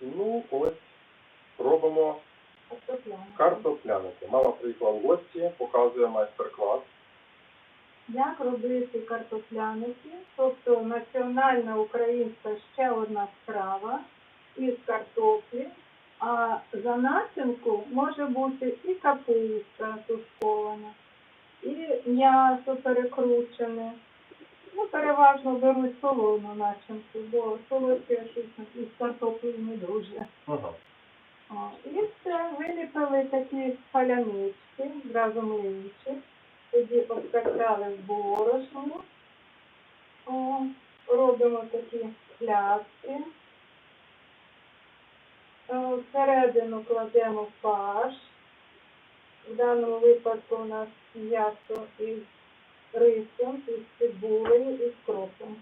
Ну, ось робимо картопляники. Мама приїхала в гості, показує майстер-клас. Як робити картопляники, тобто національна українська ще одна страва із картоплі, а за начинку може бути і капуста тушкована, і м'ясо перекручене. Ну, переважно беруть солону начинку, бо солодке щось із картоплею не дуже. Ага. О, І все, виліпили такі палянички, зразу миючи. Тоді обкачали в борошно. О, робимо такі пляски. Е, Всередину кладемо фарш. В даному випадку у нас м'ясо із рисом, із цибулею і з кропом.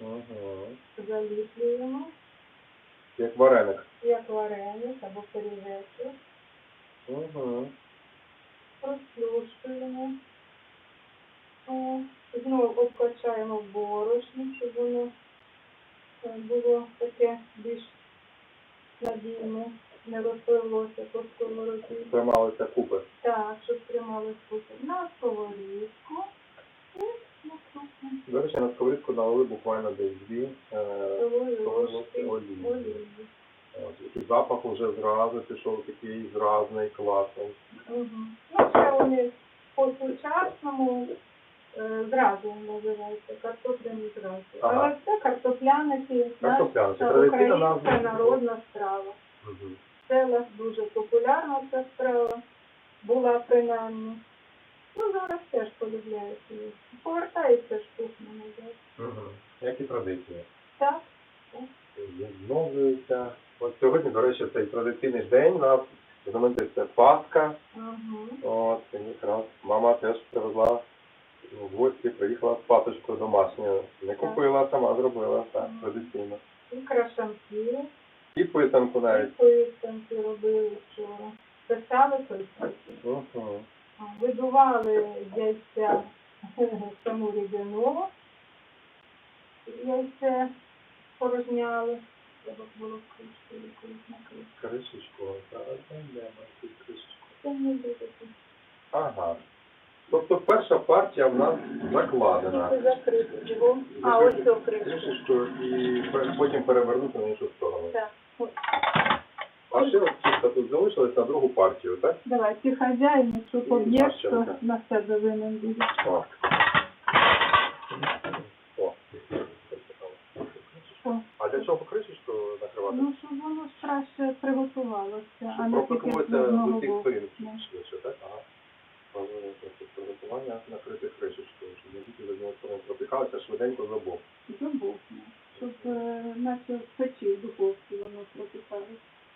Угу. Заліплюємо, Як вареник. як вареник або пиріжечок. Угу. розплющуємо. Знову обкачаємо в борошні, щоб воно е, було таке більш надійне, не розпливлося по сковороді. Трималися купи. Так, щоб тримали кусок на сковорідку речі, на сковорідку налили буквально десь дві. Е, столові ложки олії. І запах вже зразу пішов такий зразний, класний. Мгм. Ну, ще вони по-сучасному е, зразу називаються, картопляні зразу. Ага. Але це картопляники, Картопляники. українська назва. народна страва. Угу. В селах дуже популярна ця страва, була принаймні. Ну, зараз теж полюбляють її. Повертається ж кухня назад. Угу. Як і традиції. Так? Відновлюється. От сьогодні, до речі, цей традиційний день у нас знаменитий Пасха. Угу. От, і якраз мама теж привезла в гості, приїхала з пасочкою домашньою. Не купила, сама зробила, так, Мгм. традиційно. І крашанки, І писанку і писанки робили вчора. Писали писанки. Угу. Видували яйця саму рідину, яйце порожняли. Треба було кришкою якоюсь накрити. Кришечку, зараз знайдемо цю кришечку. Це не буде. Ага. Тобто перша партія в нас закладена. Тільки закрити його. А, ось цю кришку. Кришечкою і потім перевернути на іншу сторону. Так. А ще ось тут на другу партію, так? Давай, ти хазяїн, якщо поб'єш, то на себе винен буде. О. О. А для чого кришечку накривати? Ну, щоб воно краще приготувалося, а не тільки з одного боку. швидше, так? Ага. Приготування накрити кришечкою, щоб не тільки з однієї сторони пропікалося, а швиденько забув. Забувно, щоб наче в печі в духовці воно пропікалось.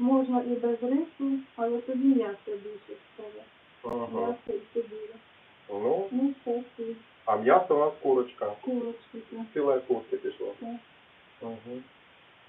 можна і без рису, але тоді м'ясо більше стає. Ага. М'ясо і цибуля. Ну, Ну, все, і а м'ясо у нас курочка. курочки. так. Ціле курки пішло. Так. Угу.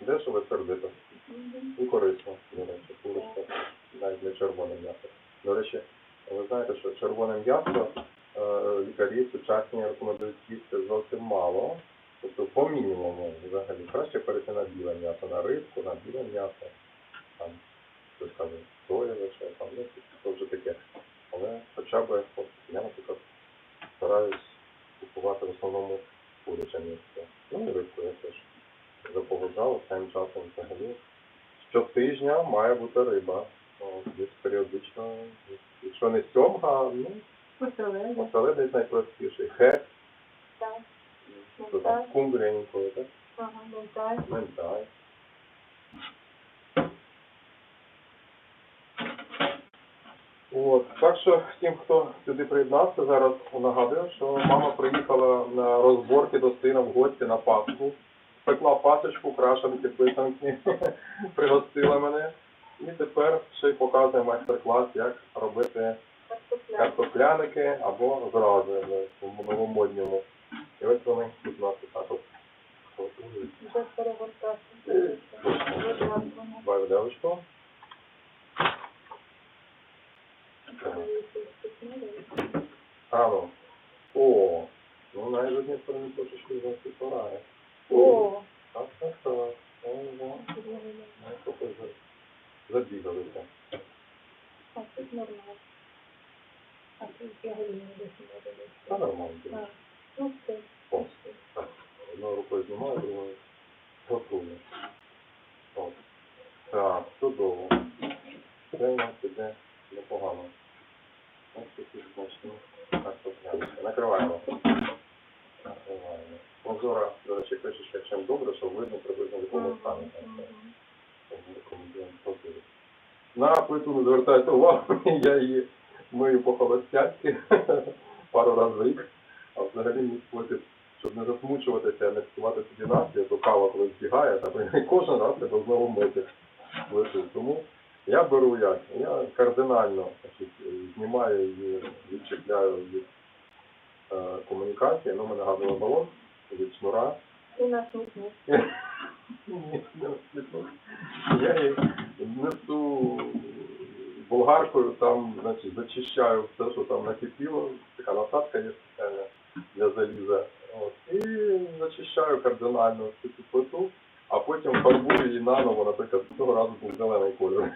Дешево сердито. Мгм. І корисно, до речі, курочка, навіть не червоне м'ясо. До речі, ви знаєте, що червоне м'ясо е, лікарі сучасні рекомендують їсти зовсім мало. Тобто по мінімуму взагалі. Краще перейти на біле м'ясо, на рибку, на біле м'ясо. Там соєве, що там, ну, це вже таке. Але хоча б, от, я, наприклад, стараюсь купувати в основному куряче м'ясо. Ну і рибку я теж запогоджав останнім часом взагалі. Щотижня має бути риба. Десь періодично, якщо не сьомга, ну, оселедець найпростіший. Хек, Так. ніколи, так? Ага, бонтай. Ментай. От, так що всім, хто сюди приєднався, зараз нагадую, що мама приїхала на розборки до сина в гості на Пасху. Пекла пасочку, крашенки, писанки, пригостила мене. І тепер ще й показує майстер-клас, як робити картопляники або зрази в новомодньому. І ось вони, будь ласка, так от готують. Вже перегортати. Будь ласка. Два виделочку. А, ну. О, ну навіть не сторони трошечки зовсім порає. О, Так, так, так. Ого. Ну, за- забігалися. а тут нормально. А тут взагалі не досить Та нормально. Так. Ну, все. О, так. Одною рукою знімаю, другою готую. От. Так, чудово. Це у нас іде непогано. Такі смачні. Накриваємо. Накриваємо. Прозора, до речі, кришечка чим добре, щоб видно приблизно в якому стані. прозорі. На плиту не звертайте увагу, я її мию по холостяцьки пару разів в рік. А взагалі мені сплити, щоб не засмучуватися, не псувати собі настрій, то кава коли збігає, та кожен раз треба знову мити плиту. Тому я беру як? Я кардинально значить, знімаю її, відчіпляю від е, комунікації, ну, мене газовий балон від шнура. І на смітник. Ні, не розслідую. Я їх несу болгаркою, там, значить, зачищаю все, що там накипіло, така насадка є спеціальна для заліза. От. І зачищаю кардинально цю плиту, а потім фарбую її наново, наприклад, цього разу був зелений кольор.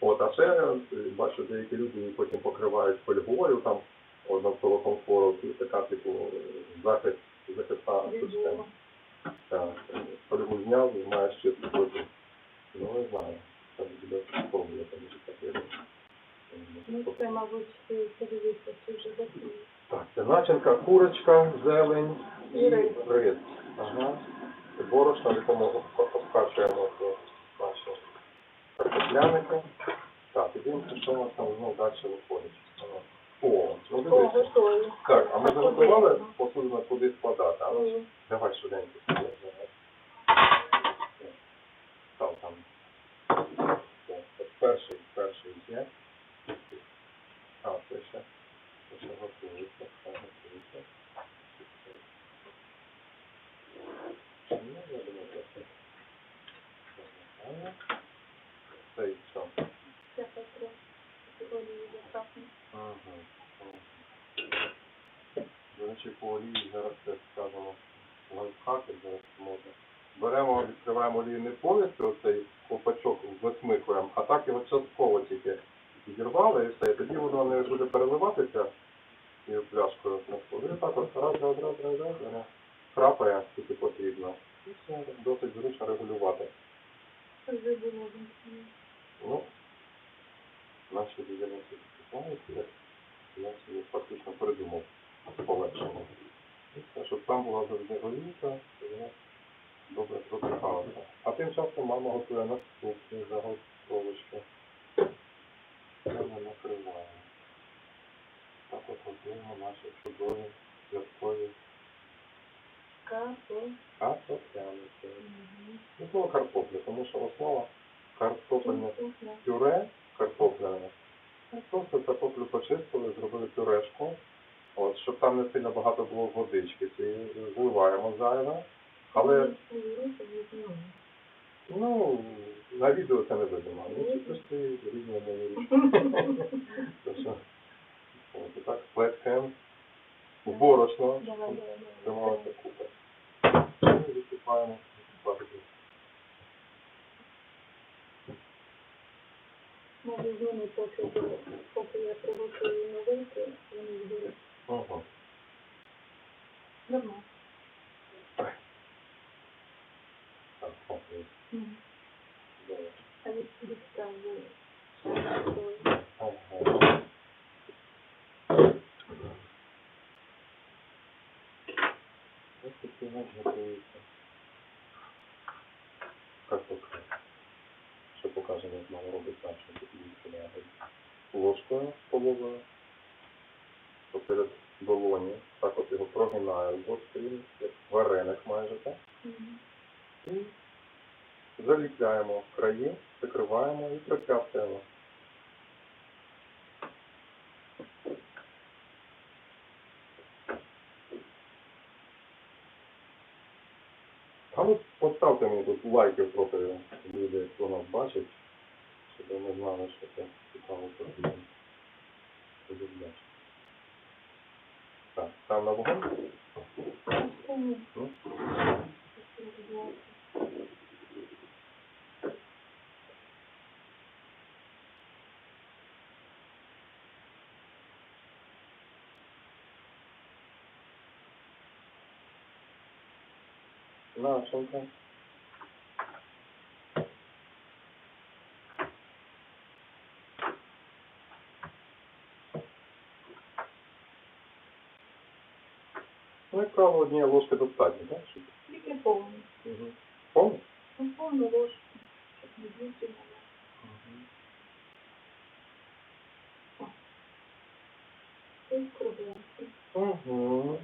От, а ще е, бачу, деякі люди потім покривають фольгою, там, от, навколо комфору, така, типу, захист, захисна система. Так, фольгу зняв, маєш ще плиту. Ну, не знаю. Це буде спробувати, таке. Ну, це, мабуть, ти подивися, чи вже готові. Так, це начинка, курочка, зелень і І рис. рис. Ага. Борошно, в якому об- обкачуємо ці наші. Так, і дивимося, що у нас там знову далі виходить. О, ну дивись. Так, а ми заготували посудину куди складати, а ну Ні. Давай швиденько. сюди, давай. Став там. Все, це Перший, перший є. А, це ще. Це ще готується. Це готується. Ну, я думаю, це все. Це нормально. Це і. Це заправити. Ага. До речі, по олії зараз лайфхаки, зараз можна. Беремо, відкриваємо олію не повністю, оцей ковпачок засмикуємо, а так його частково тільки відірвали і все. І тоді воно не буде переливатися цією пляшкою на. І так от раз, раз, раз, раз, раз, воно крапає, скільки потрібно. І все, досить зручно регулювати. Це вже було. вимкнено. Ну, наші як я собі фактично придумав полегшення. Щоб там була завжди голівка, і вона добре пропікалася. А тим часом мама готує наступні заготовочки. Це ми накриваємо. Так от готуємо наші чудові святкові картопляники. Не було картоплі, тому що основа картопельне пюре картопляне. Ну, Просто картоплю почистили, зробили пюрешку. От, щоб там не сильно багато було водички, цієї зливаємо зайве. Але ну, на відео це не видно. Ну, це просто різні мої ручки. Так що, так плескаємо борошно, Давай, давай, Може, вони поки, поки я приготую новинки, вони йдуть. Ага. Нормально. Так, паприки. Мгм. А від відставлю. Ага. Ось такі у нас готується. Картопля. Ще покажемо, як мама робить нашу відкладаємо. Столовою. Поперед долоні. Так от його прогинаю в гострі, як вареник майже так. Мгм. І заліп, закріпляємо краї, закриваємо і прикряпуємо. А ну поставте мені тут лайків трохи люди, хто нас бачить, щоб ми знали, що це цікаво зробити. Дуже вдячний. Так, став на вогонь. Ні. Ну, Нашенька. Ну, як правило, однієї ложки достатньо, так? Щоб... Тільки повну. Угу. Повний? Ну, повну ложку. Щоб не більше не було. І кругленький. Угу.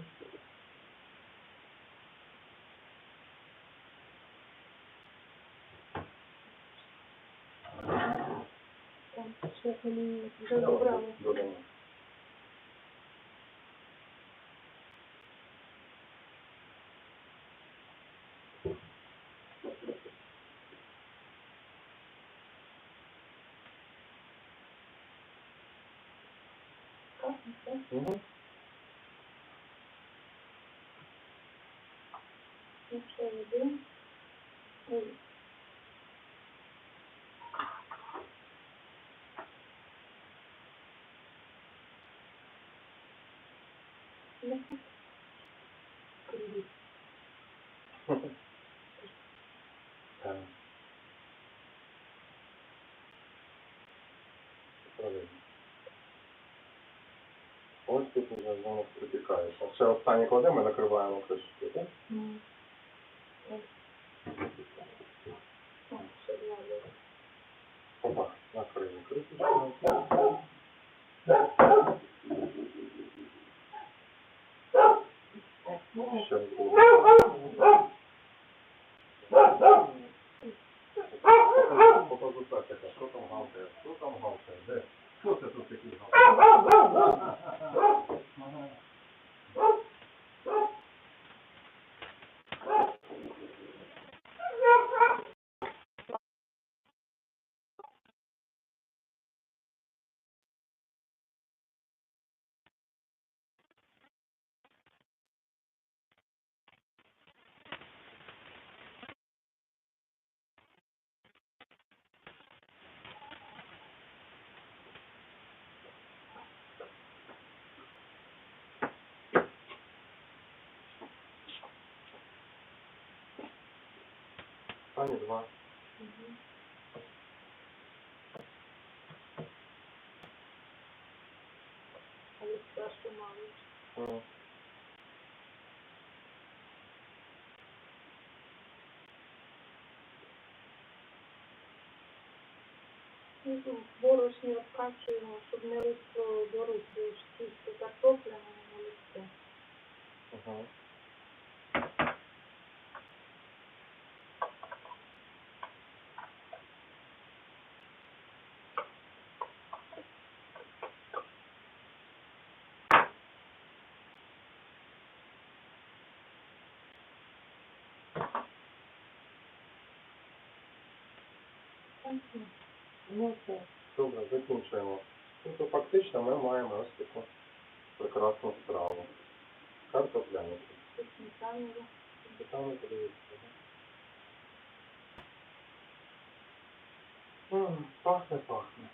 Так, ще мені вже добрали. Додамо. Так, так. Угу. Ну, ще один. Ой. Ну, круги. Так. Правильно. Ось тут вже воно притікає. А Ще останнє кладемо і накриваємо кришки, так? Опа, накрили кришечку. Ще не станет 2. Угу. А если что не Ну. борошні обкачуємо, щоб не листво до руки, чисто картопля на листі. Ага. Ну, це добре, закінчуємо. Тобто фактично ми маємо ось таку прекрасну страву. Картопляну. Питання подивіться. Пахне, пахне.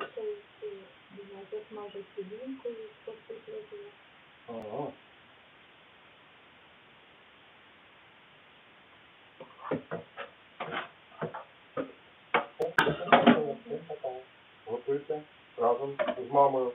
А ще й ці, думаю, засмажу. Ага. Готуйте разом з мамою.